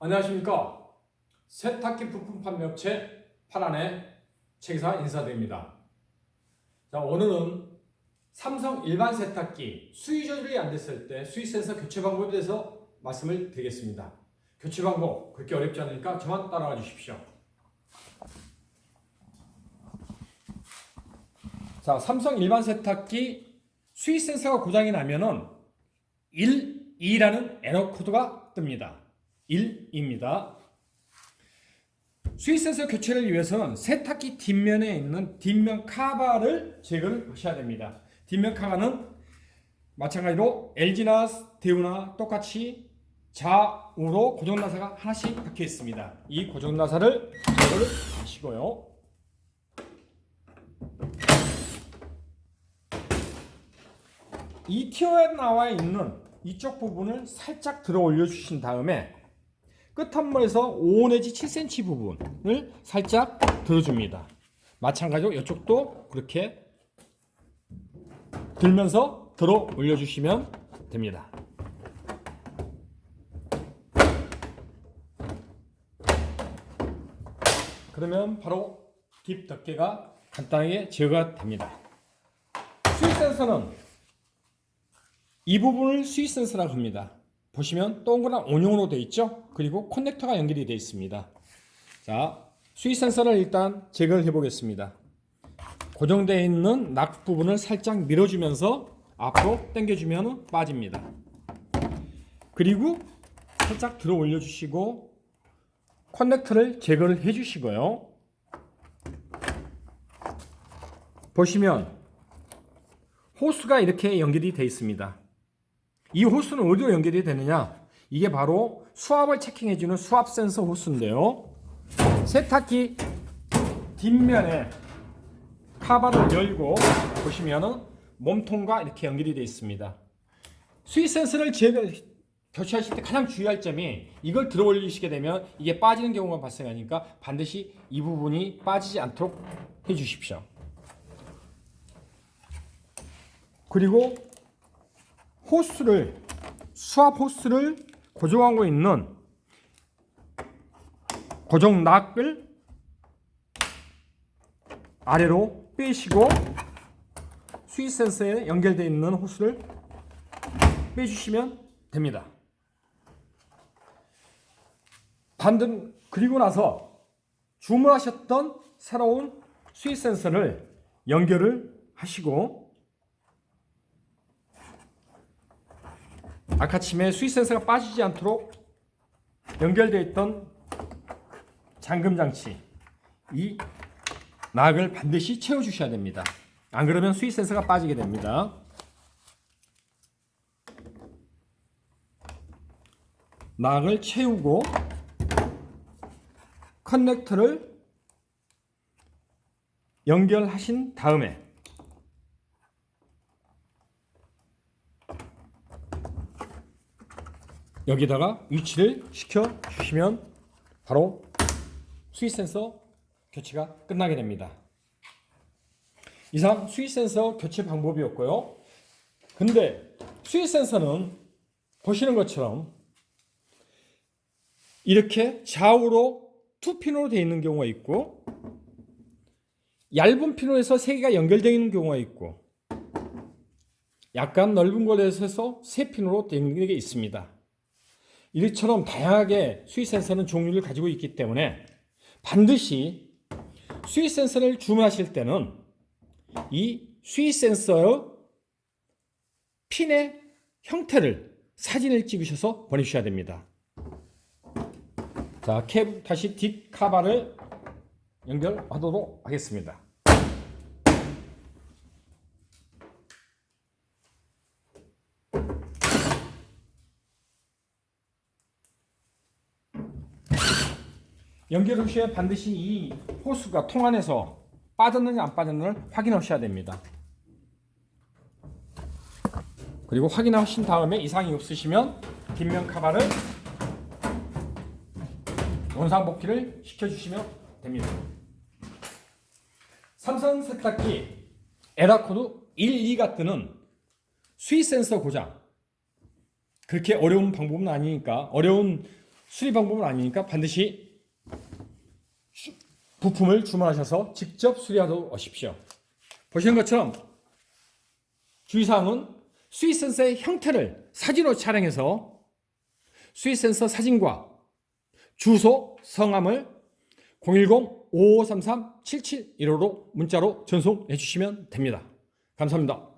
안녕하십니까. 세탁기 부품 판매 업체 파란의 최기사 인사드립니다. 자, 오늘은 삼성 일반 세탁기 수위 조절이 안 됐을 때 수위 센서 교체 방법에 대해서 말씀을 드리겠습니다. 교체 방법 그렇게 어렵지 않으니까 저만 따라와 주십시오. 자, 삼성 일반 세탁기 수위 센서가 고장이 나면은 1, 2라는 에러 코드가 뜹니다. 1입니다. 수위 센서 교체를 위해서는 세탁기 뒷면에 있는 뒷면 카바를 제거를 하셔야 됩니다. 뒷면 카바는 마찬가지로 LG나 대우나 똑같이 좌우로 고정 나사가 하나씩 박혀 있습니다. 이 고정 나사를 제거를 하시고요. 이 티어에 나와 있는 이쪽 부분을 살짝 들어 올려 주신 다음에 끝 한 번에서 5 내지 7cm 부분을 살짝 들어줍니다. 마찬가지로 이쪽도 그렇게 들면서 들어 올려주시면 됩니다. 그러면 바로 딥 덮개가 간단하게 제거가 됩니다. 수위 센서는 이 부분을 수위 센서라고 합니다. 보시면 동그란 원형으로 되어 있죠. 그리고 커넥터가 연결이 되어 있습니다. 자, 수위 센서를 일단 제거를 해 보겠습니다. 고정되어 있는 낙 부분을 살짝 밀어주면서 앞으로 당겨주면 빠집니다. 그리고 살짝 들어 올려주시고 커넥터를 제거를 해주시고요. 보시면 호스가 이렇게 연결이 되어 있습니다. 이 호스는 어디로 연결이 되느냐? 이게 바로 수압을 체킹해주는 수압 센서 호스인데요. 세탁기 뒷면에 카바를 열고 보시면은 몸통과 이렇게 연결이 되어 있습니다. 수위 센서를 교체하실 때 가장 주의할 점이 이걸 들어 올리시게 되면 이게 빠지는 경우가 발생하니까 반드시 이 부분이 빠지지 않도록 해 주십시오. 그리고 호스를 수압 호스를 고정하고 있는 고정 락을 아래로 빼시고 수위 센서에 연결되어 있는 호스를 빼주시면 됩니다. 반등 그리고 나서 주문하셨던 새로운 수위 센서를 연결을 하시고 아까침에 수위 센서가 빠지지 않도록 연결되어 있던 잠금 장치 이 낙을 반드시 채워 주셔야 됩니다. 안 그러면 수위 센서가 빠지게 됩니다. 낙을 채우고 커넥터를 연결하신 다음에 여기다가 위치를 시켜 주시면 바로 수위 센서 교체가 끝나게 됩니다. 이상 수위 센서 교체 방법이었고요. 근데 수위 센서는 보시는 것처럼 이렇게 좌우로 투 핀으로 되어 있는 경우가 있고 얇은 핀으로 해서 세 개가 연결되어 있는 경우가 있고 약간 넓은 걸로 해서 세 핀으로 되어 있는 게 있습니다. 이처럼 다양하게 수위 센서는 종류를 가지고 있기 때문에 반드시 수위 센서를 주문하실 때는 이 수위 센서의 핀의 형태를 사진을 찍으셔서 보내주셔야 됩니다. 자, 케 다시 뒷 카바를 연결하도록 하겠습니다. 연결 후에 반드시 이 호스가 통 안에서 빠졌는지 안 빠졌는지를 확인하셔야 됩니다. 그리고 확인하신 다음에 이상이 없으시면 뒷면 카바를 원상 복귀를 시켜주시면 됩니다. 삼성 세탁기 에라코드 1, 2가 뜨는 수위 센서 고장 그렇게 어려운 방법은 아니니까 어려운 수리 방법은 아니니까 반드시 수- 부품을 주문하셔서 직접 수리하도록 하십시오. 보시는 것처럼 주의사항은 수위 센서의 형태를 사진으로 촬영해서 수위 센서 사진과 주소, 성함을 010-5533-7715로 문자로 전송해 주시면 됩니다. 감사합니다.